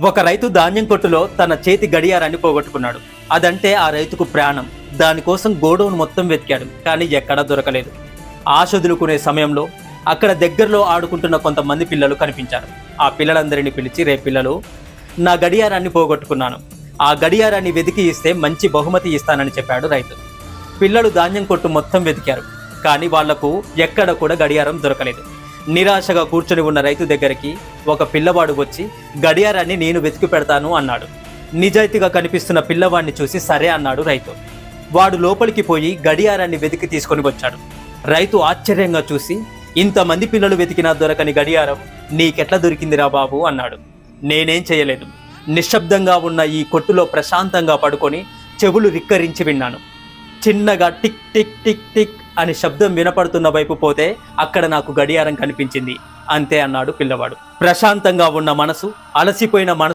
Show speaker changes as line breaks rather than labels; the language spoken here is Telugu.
ఒక రైతు ధాన్యం కొట్టులో తన చేతి గడియారాన్ని పోగొట్టుకున్నాడు. అదంటే ఆ రైతుకు ప్రాణం. దానికోసం గోడౌన్ మొత్తం వెతికాడు కానీ ఎక్కడా దొరకలేదు. ఆశ వదులుకునే సమయంలో అక్కడ దగ్గరలో ఆడుకుంటున్న కొంతమంది పిల్లలు కనిపించారు. ఆ పిల్లలందరినీ పిలిచి రే పిల్లలు నా గడియారాన్ని పోగొట్టుకున్నాను. ఆ గడియారాన్ని వెతికి ఇస్తే మంచి బహుమతి ఇస్తానని చెప్పాడు రైతు. పిల్లలు ధాన్యం కొట్టు మొత్తం వెతికారు కానీ వాళ్ళకు ఎక్కడ కూడా గడియారం దొరకలేదు. నిరాశగా కూర్చొని ఉన్న రైతు దగ్గరికి ఒక పిల్లవాడు వచ్చి గడియారాన్ని నేను వెతికి పెడతాను అన్నాడు. నిజాయితీగా కనిపిస్తున్న పిల్లవాడిని చూసి సరే అన్నాడు రైతు. వాడు లోపలికి పోయి గడియారాన్ని వెతికి తీసుకొని వచ్చాడు. రైతు ఆశ్చర్యంగా చూసి ఇంతమంది పిల్లలు వెతికినా దొరకని గడియారం నీకెట్లా దొరికిందిరా బాబు అన్నాడు. నేనేం చేయలేదు. నిశ్శబ్దంగా ఉన్న ఈ కొట్టులో ప్రశాంతంగా పడుకొని చెవులు రిక్కరించి విన్నాను. చిన్నగా టిక్ టిక్ టిక్ టిక్ అని శబ్దం వినపడుతున్న వైపు పోతే అక్కడ నాకు గడియారం కనిపించింది. అంతే అన్నాడు పిల్లవాడు. ప్రశాంతంగా ఉన్న మనసు అలసిపోయిన మనసు